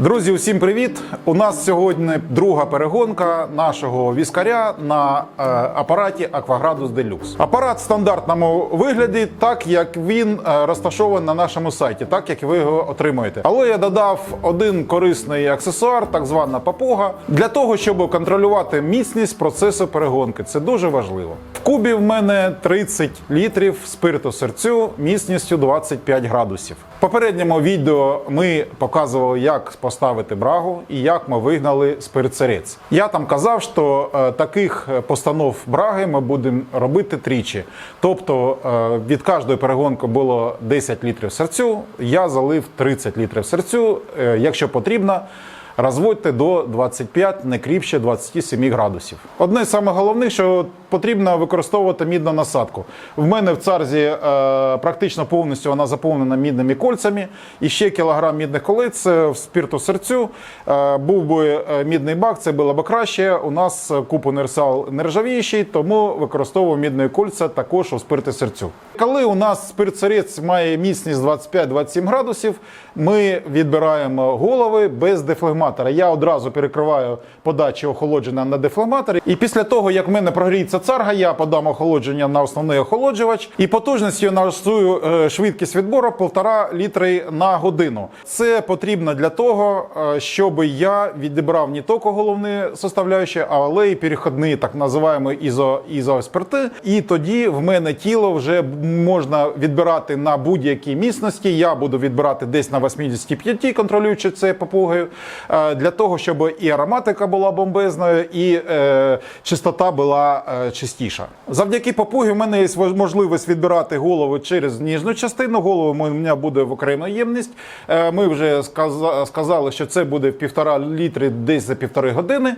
Друзі, усім привіт! У нас сьогодні друга перегонка нашого віскаря на е, апараті Aquagradus Deluxe. Апарат в стандартному вигляді, так як він е, розташований на нашому сайті, так як ви його отримуєте. Але я додав один корисний аксесуар, так звана папуга, для того, щоб контролювати міцність процесу перегонки. Це дуже важливо. В кубі в мене 30 літрів спирту серцю міцністю 25 градусів. В попередньому відео ми показували, як поставити брагу і як ми вигнали спирцерець. Я там казав, що е, таких постанов браги ми будемо робити тричі. Тобто е, від кожної перегонки було 10 літрів серцю, я залив 30 літрів серцю. Е, якщо потрібно, розводьте до 25, не кріпше 27 градусів. Одне з головне, що потрібно використовувати мідну насадку. В мене в царзі е, практично повністю вона заповнена мідними кольцями. І ще кілограм мідних колець е, в спірту серцю. Е, був би е, мідний бак, це було б краще. У нас е, куб універсал нержавіючий, тому використовуємо мідні кольця також у спирті серцю. Коли у нас спирт серець має міцність 25-27 градусів, ми відбираємо голови без дефлегматора. Я одразу перекриваю подачу охолодження на дефлегматорі. І після того, як в мене прогріється царга, я подам охолодження на основний охолоджувач і потужністю налаштую е, швидкість відбору 1,5 літри на годину. Це потрібно для того, е, щоб я відібрав не тільки головні составляючі, але й перехідні, так називаємо ізо, ізоспирти. І тоді в мене тіло вже можна відбирати на будь-якій міцності. Я буду відбирати десь на 85, контролюючи це попугою, е, для того, щоб і ароматика була бомбезною, і е, чистота була е, чистіша. Завдяки попугі в мене є можливість відбирати голову через ніжну частину. Голову у мене буде в окрему ємність. Е, Ми вже сказали, що це буде півтора літри десь за півтори години.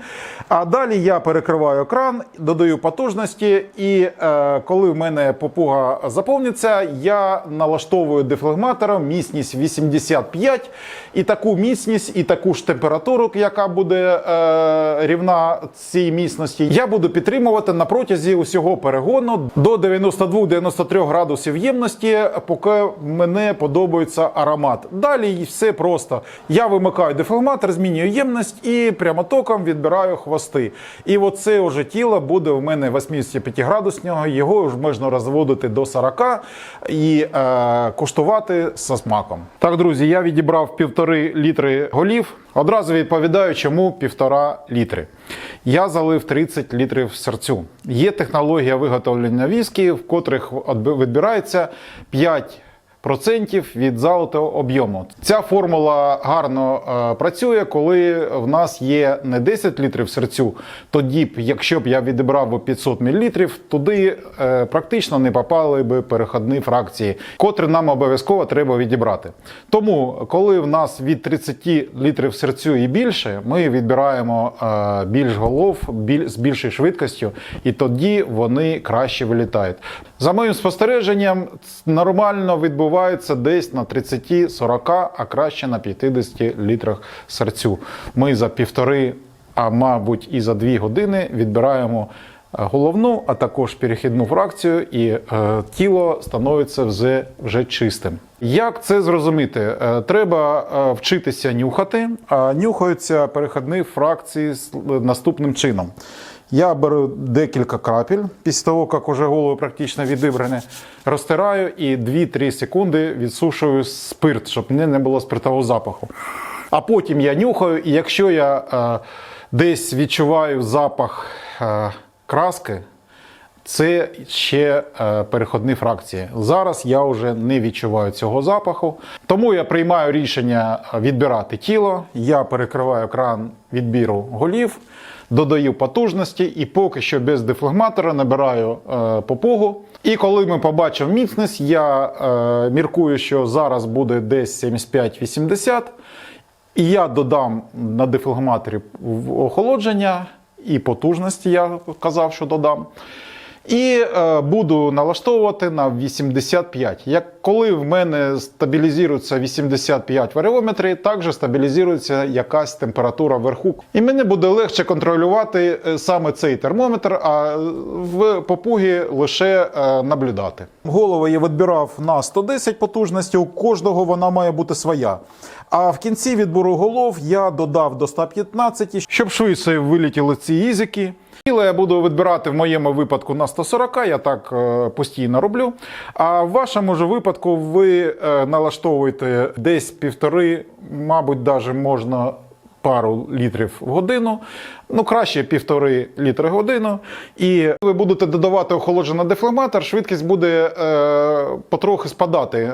А далі я перекриваю кран, додаю потужності, і е, коли в мене попуга заповниться, я налаштовую дефлегматором міцність 85. І таку міцність, і таку ж температуру, яка буде е, рівна цій міцності, я буду підтримувати на протязі усього перегону до 92-93 градусів ємності, поки мене подобається аромат. Далі все просто. Я вимикаю дефлегматор, змінюю ємність і прямотоком відбираю хвости. І оце вже тіло буде у мене 85 градусного, його ж можна розводити до 40 і е, куштувати со смаком. Так, друзі, я відібрав півтори літри голів. Одразу відповідаю, чому півтора літри. Я залив 30 літрів серцю. Є технологія виготовлення віскі, в котрих відбирається 5 процентів від залитого об'єму. Ця формула гарно е, працює, коли в нас є не 10 літрів серцю. Тоді б, якщо б я відібрав би 500 мл, туди е, практично не попали би переходні фракції, котрі нам обов'язково треба відібрати. Тому, коли в нас від 30 літрів серцю і більше, ми відбираємо е, більш голов біль, з більшою швидкістю, і тоді вони краще вилітають. За моїм спостереженням, нормально відбувається десь на 30-40, а краще на 50 літрах серцю. Ми за півтори, а мабуть, і за дві години відбираємо е, головну, а також перехідну фракцію, і е, тіло становиться вже, вже чистим. Як це зрозуміти? Е, Треба е, вчитися нюхати, а нюхаються перехідні фракції наступним чином. Я беру декілька крапель після того, як уже голови практично відібрані, розтираю і 2-3 секунди відсушую спирт, щоб не було спиртового запаху. А потім я нюхаю, і якщо я е, десь відчуваю запах е, краски, це ще е, переходні фракції. Зараз я вже не відчуваю цього запаху, тому я приймаю рішення відбирати тіло. Я перекриваю кран відбіру голів, додаю потужності і поки що без дефлегматора набираю е, попугу. І коли ми побачимо міцність, я е, міркую, що зараз буде десь 75-80. І я додам на дефлегматорі охолодження і потужності, я казав, що додам. І е, буду налаштовувати на 85. Як коли в мене стабілізується 85 варіометрі, також стабілізується якась температура вверху. І мені буде легше контролювати е, саме цей термометр, а в попугі лише е, наблюдати. Голову я відбирав на 110 потужності, у кожного вона має бути своя. А в кінці відбору голов я додав до 115, щоб швидше вилетіли ці ізики. Тіло я буду відбирати в моєму випадку на 140, я так е, постійно роблю. А в вашому ж випадку ви е, налаштовуєте десь півтори, мабуть, навіть можна пару літрів в годину. Ну, краще півтори літри в годину. І ви будете додавати охолоджений дефламатор, швидкість буде е, потрохи спадати.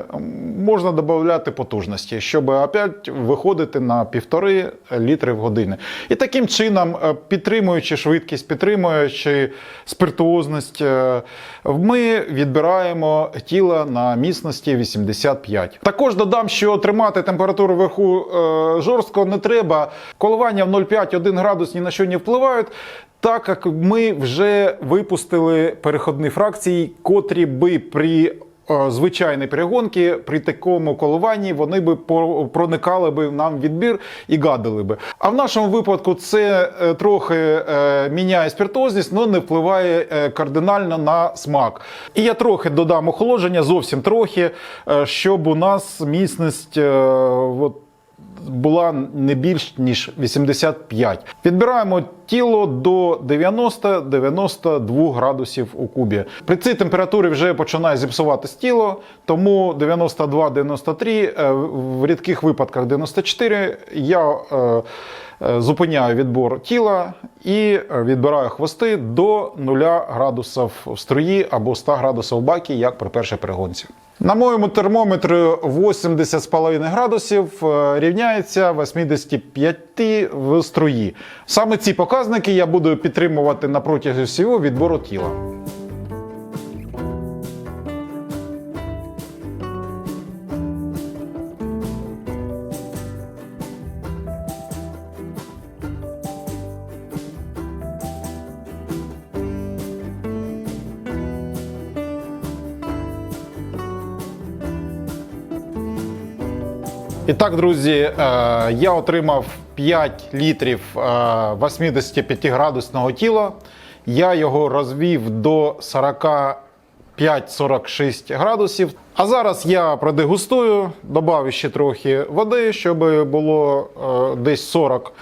Можна додати потужності, щоб опять виходити на півтори літри в годину. І таким чином, е, підтримуючи швидкість, підтримуючи спиртуозність, е, ми відбираємо тіло на міцності 85. Також додам, що тримати температуру вверху е, жорстко не треба. Коливання в 0,5-1 градус ні на що не впливають. Так як ми вже випустили переходні фракції, котрі би при е, звичайній перегонці, при такому коливанні вони би проникали би нам відбір і гадили би. А в нашому випадку це е, трохи е, міняє спіртозність, але не впливає кардинально на смак. І я трохи додам охолодження, зовсім трохи, щоб у нас міцність. от, була не більш ніж 85. Відбираємо тіло до 90-92 градусів у кубі. При цій температурі вже починає зіпсуватись тіло, тому 92-93, е, в рідких випадках 94 я е, е, зупиняю відбор тіла і е, відбираю хвости до 0 градусів в струї або 100 градусів в бакі, як при першій перегонці. На моєму термометрі 80,5 градусів е, рівняється 85 в струї. Саме ці показники я буду підтримувати на протязі всього відбору тіла. І так, друзі, е, я отримав 5 літрів е, 85-градусного тіла. Я його розвів до 45-46 градусів. А зараз я продегустую, додав ще трохи води, щоб було е, десь 40.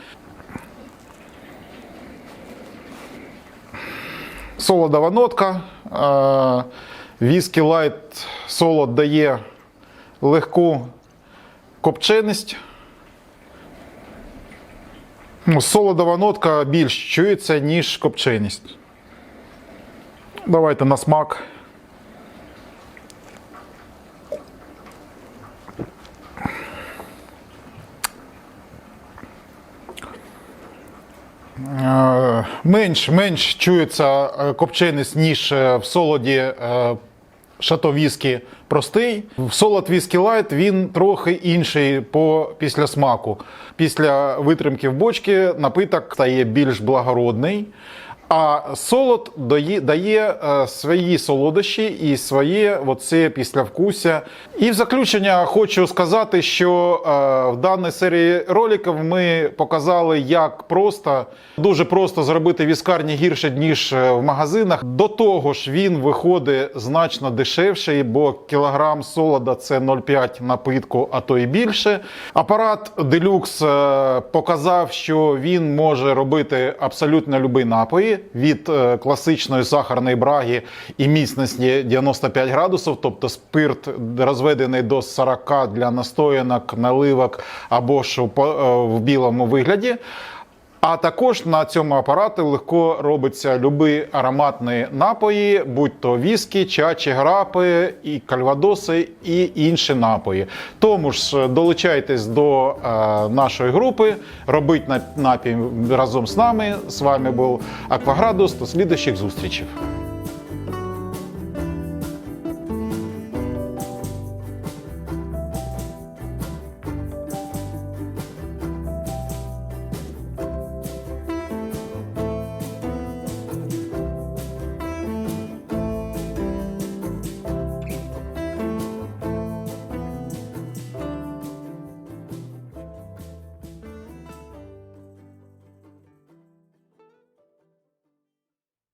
Солодова нотка. Е, Віскі лайт солод дає легку копченість. Ну, Солодова нотка більш чується, ніж копченість. Давайте на смак. Е, Менш, менш чується е, копченість, ніж е, в солоді е, шато віскі простий. В солод віскі лайт він трохи інший по після смаку. Після витримки в бочки напиток стає більш благородний. А солод дає, дає е, свої солодощі і своє оце післявкуся. І в заключення хочу сказати, що е, в даній серії роликів ми показали, як просто, дуже просто зробити віскарні гірше, ніж е, в магазинах. До того ж, він виходить значно дешевший, бо кілограм солода це 0,5 напитку, а то і більше. Апарат Deluxe показав, що він може робити абсолютно любий напої від е, класичної сахарної браги і міцності 95 градусів, тобто спирт розведений до 40 для настоянок, наливок або ж по- е, в білому вигляді. А також на цьому апараті легко робиться любі ароматні напої, будь то віскі, чачі, грапи, і кальвадоси, і інші напої. Тому ж долучайтесь до е, нашої групи, робіть напій разом з нами. З вами був Акваградус. До слідуючих зустрічей.